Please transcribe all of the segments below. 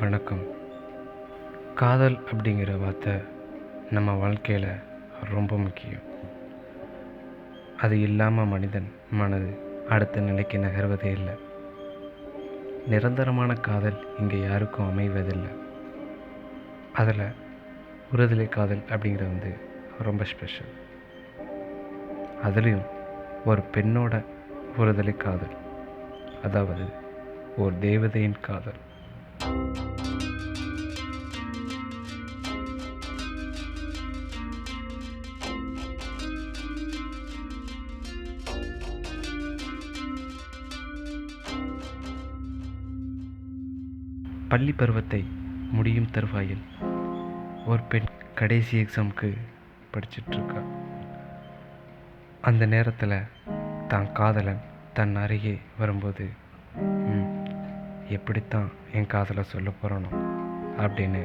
வணக்கம். காதல் அப்படிங்கிற வார்த்தை நம்ம வாழ்க்கையில் ரொம்ப முக்கியம். அது இல்லாமல் மனிதன் மனது அடுத்த நிலைக்கு நகர்வதே இல்லை. நிரந்தரமான காதல் இங்கே யாருக்கும் அமைவதில்லை. அதில் உறுதலை காதல் அப்படிங்கிறது வந்து ரொம்ப ஸ்பெஷல் அதுலேயும் ஒரு பெண்ணோட உறுதலை காதல் அதாவது ஒரு தேவதையின் காதல். பள்ளி பருவத்தை முடியும் தருவாயில் ஒரு பெண் கடைசி எக்ஸாமுக்கு படிச்சிட்ருக்கா. அந்த நேரத்தில் தான் காதலன் தன் அருகே வரும்போது "ம், எப்படித்தான் என் காதலை சொல்ல போகிறனோ அப்படின்னு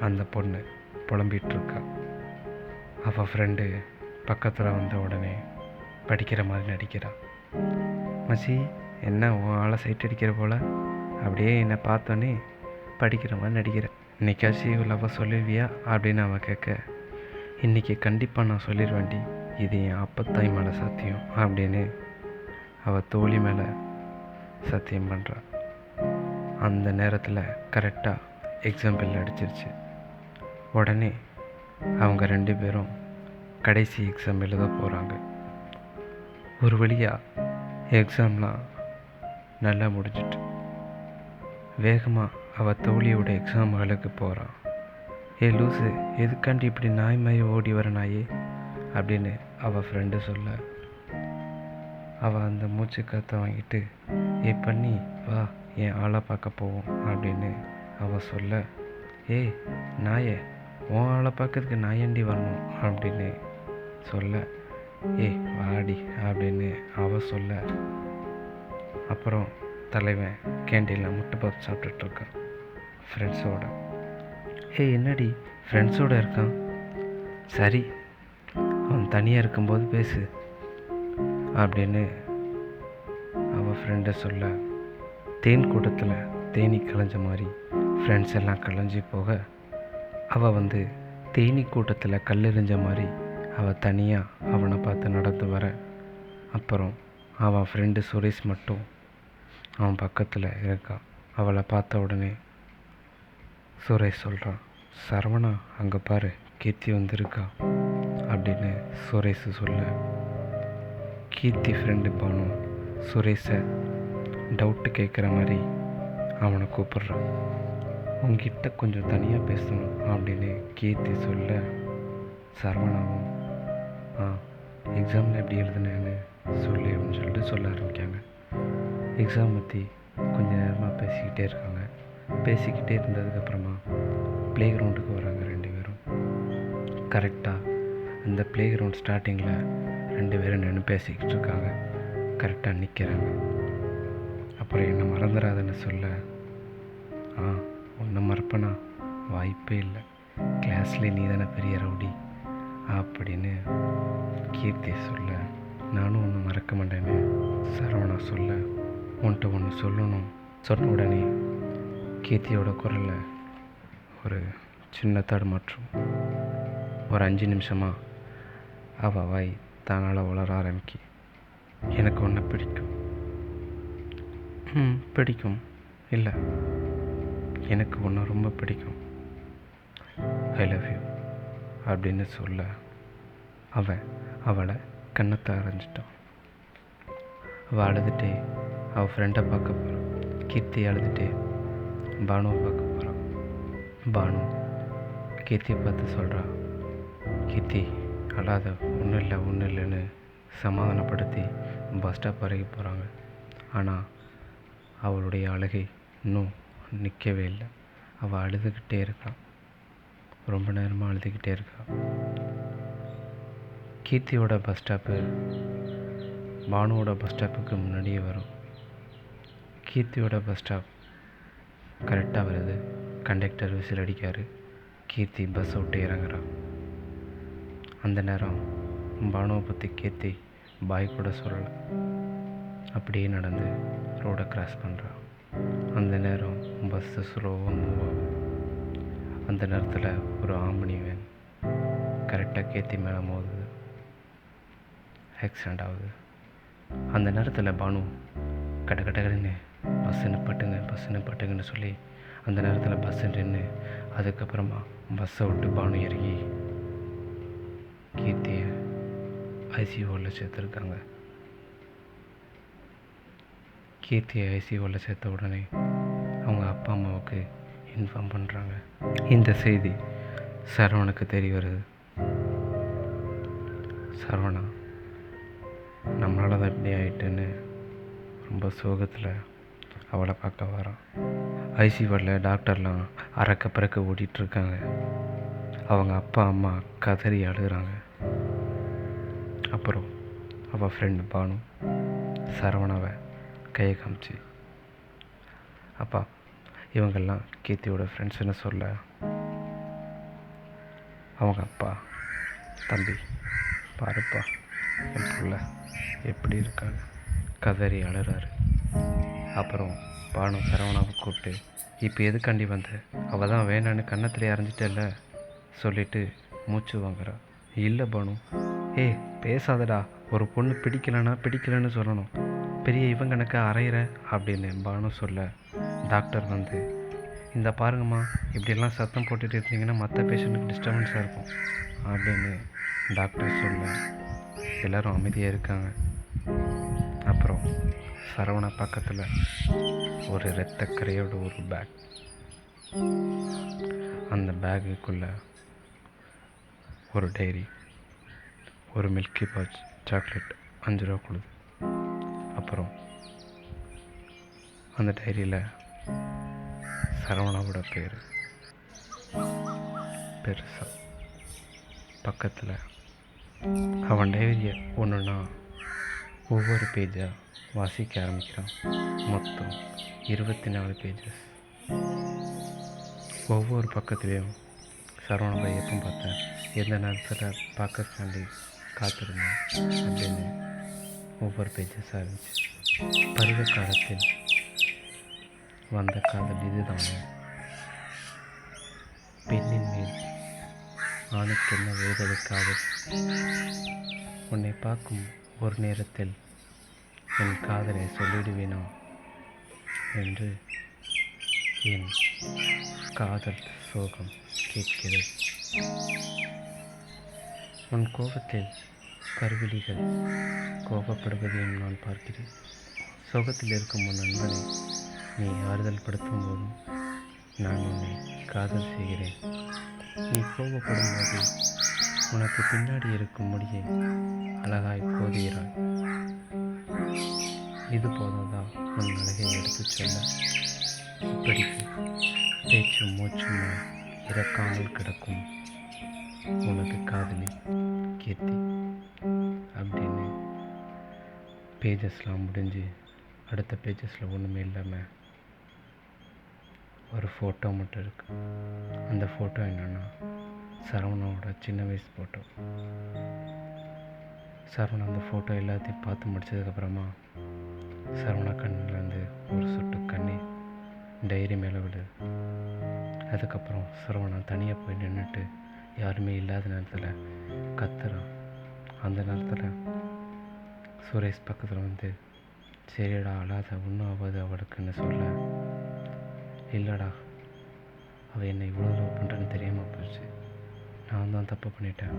அந்த பொண்ணு புலம்பிகிட்ருக்கா அவள் ஃப்ரெண்டு பக்கத்தில் வந்த உடனே படிக்கிற மாதிரி நடிக்கிறாள் மச்சி என்ன உன் ஆளை சைட் அடிக்கிற போல்? அப்படியே என்னை பார்த்தோன்னே படிக்கிற மாதிரி நடிக்கிற. இன்னைக்காச்சு லவ்வை சொல்லிடுவியா அப்படின்னு அவன் கேட்க இன்றைக்கி கண்டிப்பாக நான் சொல்லிடுவேன்டி இது என் அப்பத்தாய் மேலே சத்தியம் அப்படின்னு அவள் தோழி மேலே சத்தியம் பண்ணுறான் அந்த நேரத்தில் கரெக்டாக எக்ஸாம்பிள் அடிச்சிருச்சு. உடனே அவங்க ரெண்டு பேரும் கடைசி எக்ஸாம் எழுத போகிறாங்க ஒரு வழியாக எக்ஸாம்லாம் நல்லா முடிஞ்சிட்டு வேகமாக அவள் தோழியோட எக்ஸாம் ஹாலுக்கு போகிறான் ஏ லூசு எதுக்காண்டி இப்படி நாய் மாதிரி ஓடி வர நாயே அப்படின்னு அவள் ஃப்ரெண்டு சொல்ல. அவள் அந்த மூச்சு காற்றை வாங்கிட்டு ஏ பண்ணி வா என் ஆளை பார்க்க போவோம் அப்படின்னு அவள் சொல்ல. ஏய் நாயே உன் ஆளை பார்க்கறதுக்கு நாயண்டி வரணும்? அப்படின்னு சொல்ல. ஏய் வாடி அப்படின்னு அவள் சொல்ல. அப்புறம் தலைவன் கேண்டீனில் முட்டை பப்ஸ் சாப்பிட்டுட்ருக்கான் ஃப்ரெண்ட்ஸோட ஏய் என்னடி? ஃப்ரெண்ட்ஸோடு இருக்கான். சரி அவன் தனியாக இருக்கும்போது பேசு அப்படின்னு அவள் ஃப்ரெண்டை சொல்ல தேன் கூட்டத்தில் தேனி கலைஞ்ச மாதிரி ஃப்ரெண்ட்ஸ் எல்லாம் கலைஞ்சி போக அவள் வந்து தேனி கூட்டத்தில் கல்லெறிஞ்ச மாதிரி அவள் தனியாக அவனை பார்த்து நடந்து வர அப்புறம் அவன் ஃப்ரெண்டு சுரேஷ் மட்டும் அவன் பக்கத்தில் இருக்கான் அவளை பார்த்த உடனே சுரேஷ் சொல்கிறான் சரவணா அங்கே பாரு கீர்த்தி வந்திருக்கா. அப்படின்னு சுரேஷ் சொல்ல. கீர்த்தி ஃப்ரெண்டு பானு சுரேஷை டவுட்டு கேட்குற மாதிரி அவனை கூப்பிடுறான். உங்ககிட்ட கொஞ்சம் தனியாக பேசணும் அப்படின்னு கீர்த்தி சொல்ல. சரவணாவும் ஆ எக்ஸாமில் எப்படி எழுதுனேன்னு சொல்லி அப்படின்னு சொல்லிட்டு சொல்ல ஆரம்பிக்காங்க. எக்ஸாம் பற்றி கொஞ்ச நேரமாக பேசிக்கிட்டே இருக்காங்க. பேசிக்கிட்டே இருந்ததுக்கப்புறமா ப்ளே கிரவுண்டுக்கு வராங்க ரெண்டு பேரும். கரெக்டாக அந்த ப்ளே கிரவுண்ட் ஸ்டார்டிங்கில் ரெண்டு பேரும் நின்று பேசிக்கிட்டு இருக்காங்க கரெக்டாக நிற்கிறாங்க அப்புறம் என்னை மறந்துடாதுன்னு சொல்ல ஆ ஒன்றை மறப்பனா? வாய்ப்பே இல்லை. கிளாஸ்லேயே நீ தானே பெரிய ரவுடி. அப்படின்னு கீர்த்தி சொல்ல நானும் ஒன்று மறக்க மாட்டேன்னு சரவணா சொல்ல உன்ட்ட ஒன்று சொல்லணும். சொன்ன உடனே கீர்த்தியோட குரலில் ஒரு சின்ன தடுமாற்றம். ஒரு அஞ்சு நிமிஷமாக அவள் வாய் தானால் வளர ஆரம்பிக்கு. எனக்கு ஒன்றை பிடிக்கும். ம் பிடிக்கும். இல்லை எனக்கு ஒன்று ரொம்ப பிடிக்கும். ஐ லவ் யூ அப்படின்னு சொல்ல அவன் அவளை கண்ணத்தை அரைஞ்சிட்டான் அவள் அழுதுகிட்டே அவள் ஃப்ரெண்டை பார்க்க போகிறான் கீர்த்தி அழுதுகிட்டே பானுவை பார்க்க போகிறான் பானு கீர்த்தியை பார்த்து சொல்கிறா கீர்த்தி அழாத ஒன்றும் இல்லை ஒன்றும் இல்லைன்னு சமாதானப்படுத்தி பஸ் ஸ்டாப் வரைக்கும் போகிறாங்க ஆனால் அவளுடைய அழுகை இன்னும் நிற்கவே இல்லை. அவள் அழுதுகிட்டே இருக்காள் ரொம்ப நேரமாக அழுதுகிட்டே இருக்காள் கீர்த்தியோட பஸ் ஸ்டாப்பு பானுவோட பஸ் ஸ்டாப்புக்கு முன்னாடியே வரும். கீர்த்தியோட பஸ் ஸ்டாப் கரெக்டாக வருது. கண்டக்டர் விசில் அடிக்காரு. கீர்த்தி பஸ் விட்டு இறங்குறா. அந்த நேரம் பானுவை பற்றி கீர்த்தி பாய் கூட சொல்லலை. அப்படியே நடந்து ரோடை கிராஸ் பண்ணுறான் அந்த நேரம் பஸ்ஸு ஸ்லோவாக மூவ் ஆகும் அந்த நேரத்தில் ஒரு ஆம்பனி வேன் கரெக்டாக கேத்தி மேலே மோதுது. ஆக்சிடெண்ட் ஆகுது. அந்த நேரத்தில் பானு கட கட கடன்னு பஸ்ஸு நிப்பாட்டுங்க பஸ்ஸு நிப்பாட்டுங்கன்னு சொல்லி அந்த நேரத்தில் பஸ்ஸு நின்று அதுக்கப்புறமா பஸ்ஸை விட்டு பானு இறங்கி கீர்த்தியை ஐசியூவில் சேர்த்துருக்காங்க. கீர்த்தியை ஐசியூவில் சேர்த்த உடனே அவங்க அப்பா அம்மாவுக்கு இன்ஃபார்ம் பண்ணுறாங்க இந்த செய்தி சரவணுக்கு தெரிய வருது. சரவணா நம்மளால தான் இப்படி ஆயிட்டுன்னு ரொம்ப சோகத்தில் அவளை பார்க்க வரான் ஐசியூவில் டாக்டர்லாம் அறக்க பறக்க ஓடிட்டுருக்காங்க. அவங்க அப்பா அம்மா கதறி அழுகிறாங்க. அப்புறம் அவள் ஃப்ரெண்டு பானு சரவணாவை கையை காமிச்சு அப்பா இவங்கெல்லாம் கீர்த்தியோட ஃப்ரெண்ட்ஸ்னு சொல்ல. அவங்க அப்பா தம்பி பாருப்பா என் பிள்ளை எப்படி இருக்காங்க? கதறி அழுறாரு. அப்புறம் பானு சரவணாவை கூப்பிட்டு இப்போ எதுக்காண்டி வந்த? அவள் தான் வேணான்னு கன்னத்திலே அரைஞ்சிட்டல்ல? சொல்லிட்டு மூச்சு வாங்குறா. இல்லை பானு. ஏய் பேசாதடா. ஒரு பொண்ணு பிடிக்கலன்னா பிடிக்கலன்னு சொல்லணும். பெரிய இவங்க கணக்க அறையிற அப்படின்னு பானு சொல்ல. டாக்டர் வந்து இந்த பாருங்கம்மா இப்படியெல்லாம் சத்தம் போட்டுட்டு இருந்தீங்கன்னா மற்ற பேஷண்ட்டுக்கு டிஸ்டர்பன்ஸாக இருக்கும். அப்படின்னு டாக்டர் சொல்ல. எல்லாரும் அமைதியாக இருக்காங்க. அப்புறம் சரவணா பக்கத்தில் ஒரு இரத்தக்கரையோட ஒரு பேக் அந்த பேக்குக்குள்ளே ஒரு டைரி ஒரு மில்கி பாச் சாக்லேட் அஞ்சு ரூபா கொடுது. அப்புறம் அந்த டைரியில் சரவணாவோட பேர். பெருசாக பக்கத்தில் அவன் டைரியை ஒன்றுன்னா ஒவ்வொரு பேஜாக வாசிக்க ஆரம்பிக்கிறோம். மொத்தம் இருபத்தி நாலு பேஜஸ் ஒவ்வொரு பக்கத்துலேயும் சரவண எப்போ பார்த்தேன் எந்த நேரத்தில் பார்க்கறதுக்காண்டி காத்திருந்தேன் அப்படின்னு ஒவ்வொரு பேஜஸாக இருந்துச்சு. பருவ காலத்தில் வந்த காதல் இதுதான்? பெண்ணின் மேல் ஆணுக்கு என்ன வேதனை உன்னை பார்க்கும் ஒரு நேரத்தில் என் காதலை சொல்லிடுவேனோ என்று என் காதல் சோகம் கேட்கிறது. உன் கோபத்தில் கருவிழிகள் கோபப்படுவதையும் நான் பார்க்கிறேன். சோகத்தில் இருக்கும் உன் நண்பனை நீ ஆறுதல் படுத்தும் போதும் நான் உன்னை காதல் செய்கிறேன். நீ கோபப்படும் போது உனக்கு பின்னாடி இருக்கும் முடியை அழகாய் கோதுகிறாய் இது போதாதா உன் அழகை எடுத்துச் சொல்ல. இப்படிக்கு பேச்சும் மூச்சுமாய் இறக்காமல் கிடக்கும் உனக்கு காதலி கீர்த்தி அப்படின்னு பேஜஸ்லாம் முடிஞ்சு அடுத்த பேஜஸில் ஒன்றுமே இல்லாமல் ஒரு ஃபோட்டோ மட்டும் இருக்குது அந்த ஃபோட்டோ என்னென்னா சரவணோட சின்ன வயசு ஃபோட்டோ சரவணன் அந்த ஃபோட்டோ எல்லாத்தையும் பார்த்து முடிச்சதுக்கப்புறமா சரவணா கண்ணிலேருந்து ஒரு சொட்டு கண்ணி டைரி மேலே விடுது அதுக்கப்புறம் சரவணன் தனியாக போய் நின்றுட்டு யாருமே இல்லாத நேரத்தில் கத்துறான். அந்த நேரத்தில் சுரேஷ் பக்கத்தில் வந்து சரிடா அழாத ஒன்றும் ஆகாது அவளுக்குன்னு சொல்ல. இல்லைடா அவள் என்னை இவ்வளோ லவ் பண்ணுறேன்னு தெரியாமல் போச்சு நான் தான் தப்பு பண்ணிட்டேன்.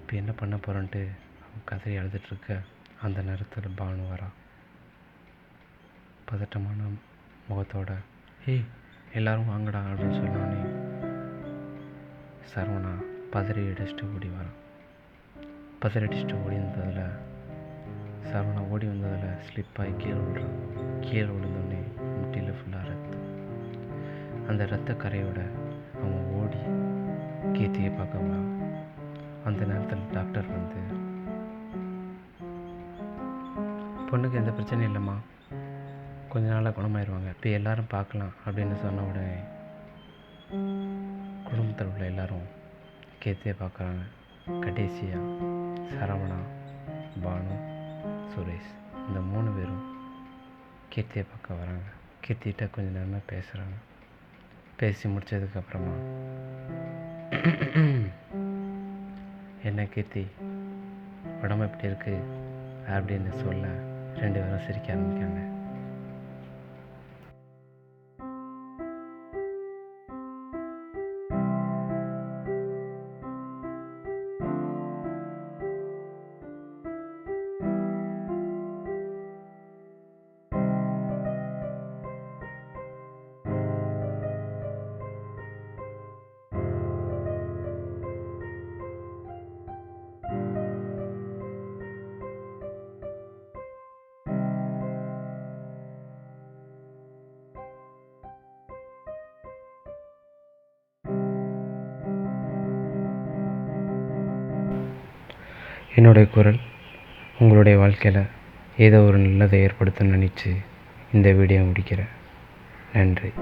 இப்போ என்ன பண்ண போகிறேன்ட்டு அவன் கதறி அழுதுட்ருக்க அந்த நேரத்தில் பானு வரா. பதட்டமான முகத்தோட ஏய் எல்லாரும் வாங்கடா அப்படின்னு சொன்னோன்னே சரவணா பதறி அடிச்சுட்டு ஓடி வரான் பதறி அடிச்சுட்டு ஓடி வந்ததில் சரவணா ஓடி வந்ததில் ஸ்லிப்பாகி கீழே விழுறான் கீழே விழுந்தோடனே முட்டியில் ஃபுல்லாக ரத்தம். அந்த ரத்த கரையோட கீர்த்தியை பார்க்கலாம் அந்த நேரத்தில் டாக்டர் வந்து பொண்ணுக்கு எந்த பிரச்சனையும் இல்லைம்மா. கொஞ்ச நாளாக குணமாயிருவாங்க. இப்போ எல்லாரும் பார்க்கலாம் அப்படின்னு சொன்ன உடனே குடும்பத்தில் உள்ள எல்லாரும் கீர்த்தியை பார்க்குறாங்க. கடைசியாக சரவணா பானு சுரேஷ் இந்த மூணு பேரும் கீர்த்தியை பார்க்க வராங்க. கீர்த்திகிட்ட கொஞ்ச நேரமாக பேசுகிறாங்க பேசி முடித்ததுக்கப்புறமா என்ன கீர்த்தி உடம்பு எப்படி இருக்கு? அப்படின்னு சொல்ல ரெண்டு பேரும் சிரிக்க ஆரம்பிக்காங்க என்னுடைய குரல் உங்களுடைய வாழ்க்கையில் ஏதோ ஒரு நல்லதை ஏற்படுத்தணும்னு நினச்சி இந்த வீடியோ முடிக்கிறேன். நன்றி.